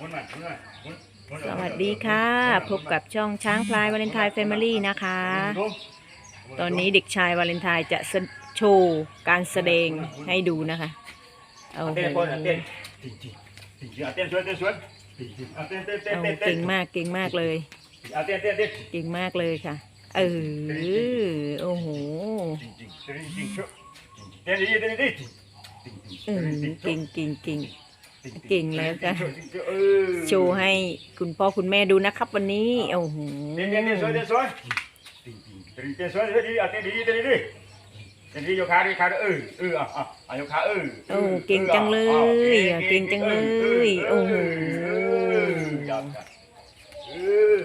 สวัสดีค่ะ พบกับช่องช้างพลายวาเลนไทน์เฟมิลี่นะคะ ตอนนี้เด็กชายวาเลนไทน์จะโชว์การแสดงให้ดูนะคะโอ้โหเก่งมากเก่งมากเลยเก่งมากเลยค่ะ เออโอ้โหเก่งเก่งเก่ง เก่งแล้วจ้ะเออโชว์ให้คุณพ่อคุณแม่ดูนะครับ วันนี้โอ้โหเต้นเต้นเต้นสวยเต้นสวยจริงจริงเต้นเต้นสวยเต้นดีเอาเต้นดีเต้นดีเต้นดียกขาดีขาเออเอออะอะอะยกขาเออโอ้เก่งจังเลยอะเก่งจังเลยโอ้โหเออ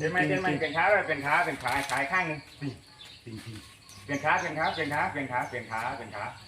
เต้นไหมเต้นไหมเป็นขาเป็นขาเป็นขาขายข้างหนึ่งเป็นขาเป็นขาเป็นขาเป็นขาเป็นขาเป็นขาเ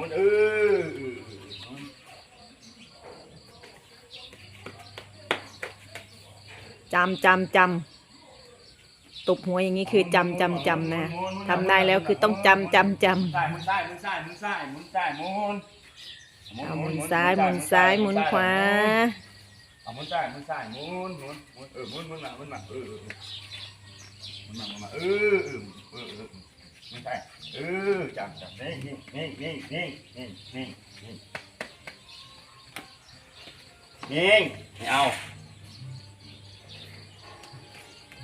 มุนเออจำจำจำตบหัวอย่างนี้คือจำจำจำนะทำได้แล้วคือต้องจำจำจำซ้ายหมุนซ้ายหมุนซ้ายหมุนซ้ายหมุนซ้ายหมุนเอาหมุนซ้ายหมุนซ้ายหมุนขวาเอาหมุนซ้ายหมุนซ้ายหมุนหมุนหมุนเออหมุนหมุนมาหมุนมาเออหมุนมาหมุนมาเออเออเออเออ ไม่ใช่เออจับจับนี่นี่นี่นี่นี่นี่นี่นี่ไม่เอา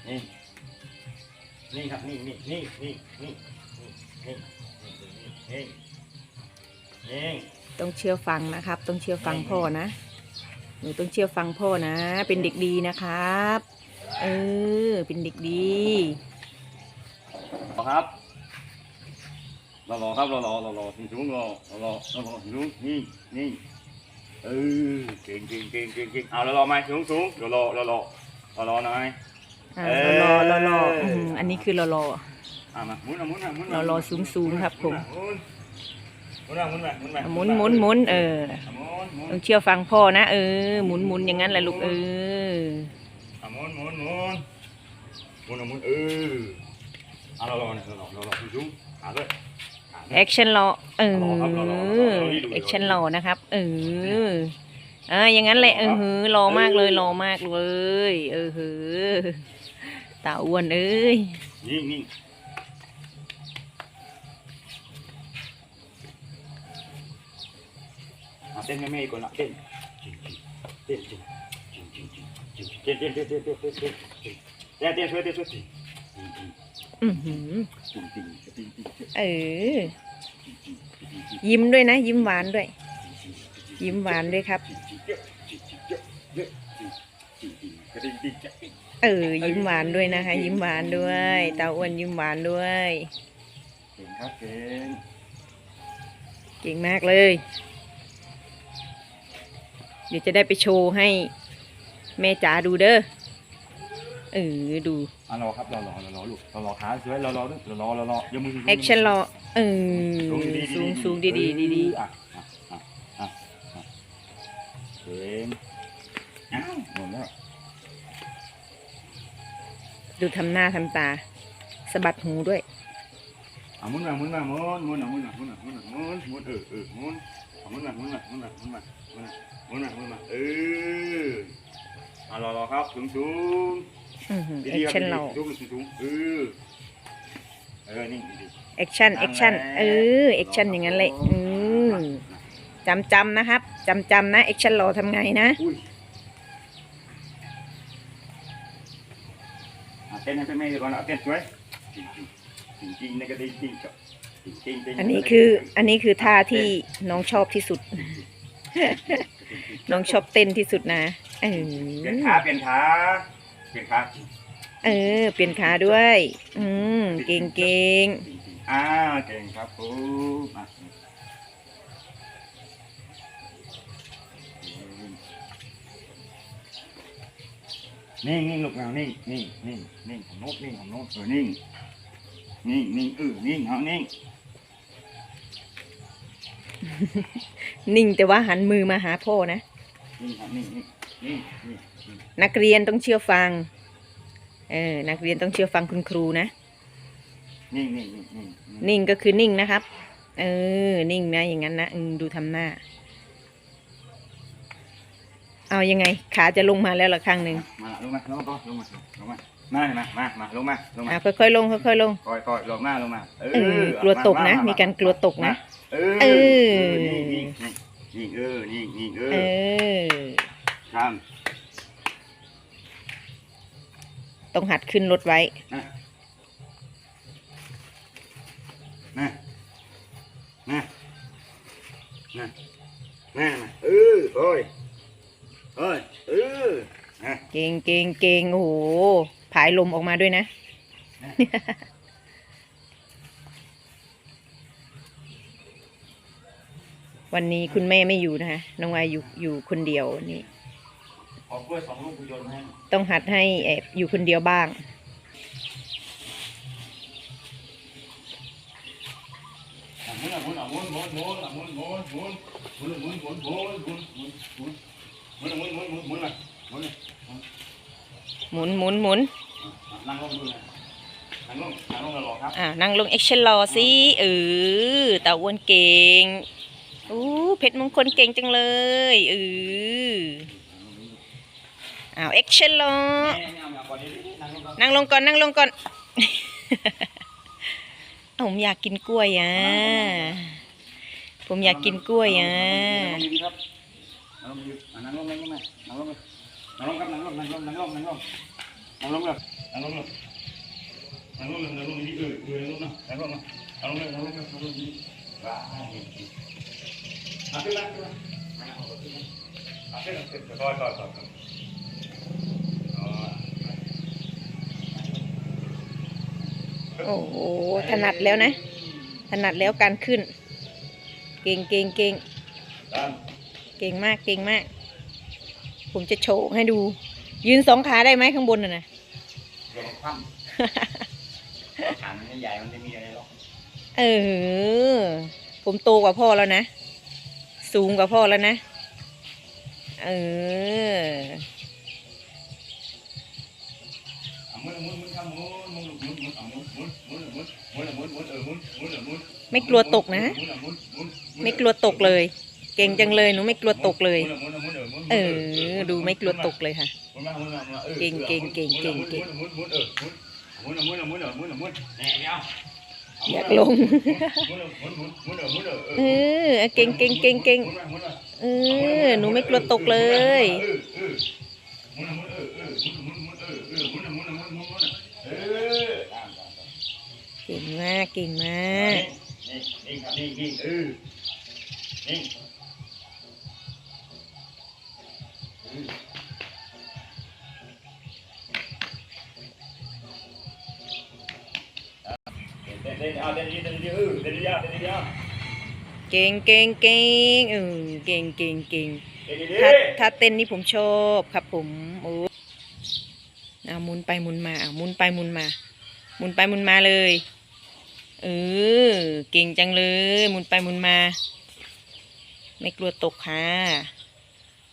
นี่นี่ครับนี่นี่นี่นี่นี่นี่นี่นี่นี่ต้องเชื่อฟังนะครับ ต้องเชื่อฟังพ่อนะหนูต้องเชื่อฟังพ่อนะ เป็นเด็กดีนะครับ เออ เป็นเด็กดีครับ รอรอครับรอรอรอรอสูงสูงรอรอรอรอรอสูงนี่นี่เออเก่งเก่งเก่งเก่งเก่งเอารอรอไหมสูงสูงรอรอรอรอรอรอหน่อยอ่าเอ้ยรอรอรออืมอันนี้คือรอรออะมาหมุนอะหมุนอะหมุนรอรอสูงสูงครับผมหมุนหมุนอะหมุนอะหมุนอะหมุนหมุนหมุนเอออะหมุนหมุนต้องเชื่อฟังพ่อนะเออหมุนหมุนอย่างนั้นแหละลูกเอออะหมุนหมุนหมุนหมุนอะหมุนเออเอารอรอเนี่ยรอรอรอรอสูงสูงหาเลยหาเลย แอคชั่นรอเออรอครับรอรอรอรอนี่ดูแอคชั่นรอนะครับเอออ่าอย่างนั้นแหละเออหือรอมากเลยรอมากเลย เออหือตาอ้วนเอ้ยนี่นี่อะเต้นไม่ไม่ก่อนละเต้นเต้นเต้นเต้นเต้นเต้นเต้นเต้นเต้นเต้นเต้นเต้นเต้นเต้นเต้นช่วยเต้นช่วยอือหือจริงจริงจ ริงจริงเออ ยิ้มด้วยนะ ยิ้มหวานด้วย ยิ้มหวานด้วยครับ เออ ยิ้มหวานด้วยนะคะ ยิ้มหวานด้วยตาอ้วนยิ้มหวานด้วย เก่งครับเก่งเก่งมากเลย เดี๋ยวจะได้ไปโชว์ให้แม่จ๋าดูเด้อ เออดูอะรอครับรอรอรอรอลูกรอรอขาสวยรอรอด้วยรอรอรอรออย่ามือแอคชั่นรอเออสูงสูงดีดีดีดีอะอะอะอะอะเก่งอ้าวหมดแล้วดูทำหน้าทำตาสะบัดหูด้วยอะหมุนมาหมุนมาหมุนหมุนอะหมุนอะหมุนอะหมุนอะหมุนหมุนเออเออหมุนอะหมุนมาหมุนมาหมุนมาหมุนมาหมุนมาหมุนมาหมุนมาเอออะรอรอครับสูงสูงอือหือ ดีแอดีคครับชั่นรอสูงสูงสูงเออเออนี่ดีแอคชั่นแอคชั่นเออแอคชั่นอย่างนั้นเลยอืมจำจำนะครับจำจำนะแอคชั่นรอทำไงนะอุ้ยอะเต้นให้เป็นไม่ก่อนเอาเต้นสวยจริงจริงจริงๆนะก็ได้จริงจริงจริงจริงอันนี้คืออันนี้คือท่าที่น้องชอบที่สุด น้องชอบเต้นที่สุดนะเอเปลี่ยนอขาเปลี่ยนขา เป็นขาเออ เปลี่ยนขาด้วย อืม เก่งเก่งอ่าเก่งครับปุ๊บนิ่งนิ่งลูกเรานิ่งนิ่งนิ่งนิ่งของโน้ตนิ่งของโน้ตเออนิ่งนิ่งนิ่งเออนิ่งเอานิ่งนิ่งแต่ว่าหันมือมาหาพ่อนะ นิ่งครับนิ่งนิ่ง นักเรียนต้องเชื่อฟัง เออ นักเรียนต้องเชื่อฟังคุณครูนะนิ่งนิ่งนิ่งนิ่งก็คือนิ่งนะครับ เออ นิ่งนะ อย่างนั้นนะอืมดูทำหน้า เอายังไง ขาจะลงมาแล้วละครั้งหนึ่งมาลงมาลงมาก่อลงมาลงมามาเลยมามามาลงมาลงมาค่ะค่อยลงค่อยๆลง ค่อยก่อยลงมาลงมาเออกลัวตกนะ มีการกลัวตกนะ เออ ต้องหัดขึ้นรถไว้ นะนะนะนะนะะเออเฮ้ยเฮ้ยเออนะเก่งเก่งเก่งโอ้โหผายลมออกมาด้วยนะ วันนี้คุณแม่ไม่อยู่นะคะน้องวายอยู่อยู่คนเดียวนี่ ต้องหัดให้เอ่อยู่คนเดียวบ้างหมุนหมุนหมุนนั่งลงดูอนั่งลงนั่งลงรอครับอ่านั่งลงเอ็กชั่นรอสิเออตาอ้วนเก่งอู้เพชรมงคลเก่งจังเลยเออ อ้าวเอ็กชนรอนี่นลงนั่งลงก่อนนั่งลงก่อนผมอยากกินกล้วยอะผมอยากกินกล้วยอะนั่งลงนั่งลงดีๆอะนั่งลงนั่งลงครับนั่งลงนั่งลงนั่งลงนั่งลงนั่งลงเลยนั่งลงครับนั่งลงนั่งลงนี่เออเออนั่งลงนะนั่งลงนะนั่งลงนั่งลงนั่งลงนี่ว้าวอะขึ้นมาขึ้นมาอาขึ้นมาต่อต่อต่อ โอ้โหถนัดแล้วนะ ถนัดแล้วการขึ้น เก่งเก่งเก่งด้านเก่งมากเก่งมาก ผมจะโชว์ให้ดู ยืนสองขาได้ไหมข้างบนน่ะนะลงคว่ำถังใหญ่ๆมันจะมีอะไรหรอกเออ ผมโตกว่าพ่อแล้วนะ สูงกว่าพ่อแล้วนะ เออ ไม่กลัวตกนะ ไม่กลัวตกเลย เก่งจังเลยหนูไม่กลัวตกเลยหมุนหมุนหมุนหมุนหมุนเออ ดูไม่กลัวตกเลยค่ะ เก่งเก่งเก่งเก่งเก่งหมุนหมุนหมุนเออหมุนหมุนหมุนหมุนหมุนหมุนหมุนแหน่ไม่เอาอยากลงเออเออเออ เก่งเก่งเก่งเก่งเออ หนูไม่กลัวตกเลย ก่งมากเก่งมากนี่นี่ครับนี่นี่เออนี่เด่นเอาเด่นดีเด่นดีเออเด่นดีอะเด่นดีอะเก่งเก่งเก่งเออเก่งเก่งเก่งถ้าถ้าเต้นนี่ผมชอบครับผมโอ้เอาหมุนไปหมุนมาเอาหมุนไปหมุนมาหมุนไปหมุนมาเลย เออ เก่งจังเลย หมุนไปหมุนมา ไม่กลัวตกค่ะ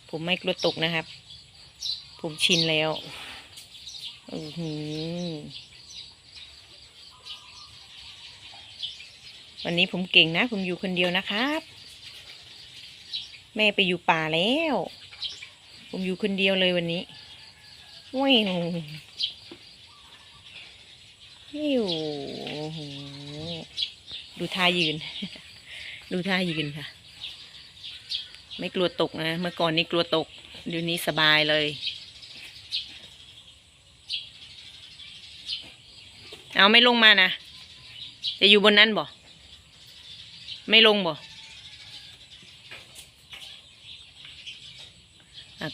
ผมไม่กลัวตกนะครับ ผมชินแล้วอือหือวันนี้ผมเก่งนะ ผมอยู่คนเดียวนะครับ แม่ไปอยู่ป่าแล้ว ผมอยู่คนเดียวเลยวันนี้ว้า หิวโอ้โหดูท่ายืน ดูท่ายืนค่ะ ไม่กลัวตกนะ เมื่อก่อนนี่กลัวตกเดี๋ยวนี้สบายเลยเอาไม่ลงมานะ จะอยู่บนนั้นบ่ ไม่ลงบ่ อะ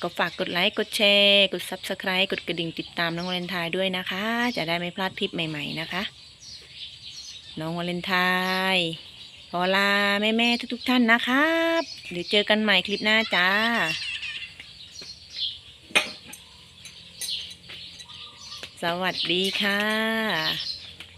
ก็ฝากกดไลค์กดแชร์ กด Subscribe กดกระดิ่งติดตามน้องวาเลนไทน์ด้วยนะคะ จะได้ไม่พลาดคลิปใหม่ ๆนะคะ น้องวาเลนไทน์ขอลาแม่ๆทุกๆท่านนะครับ เดี๋ยวเจอกันใหม่คลิปหน้าจ้าสวัสดีค่ะ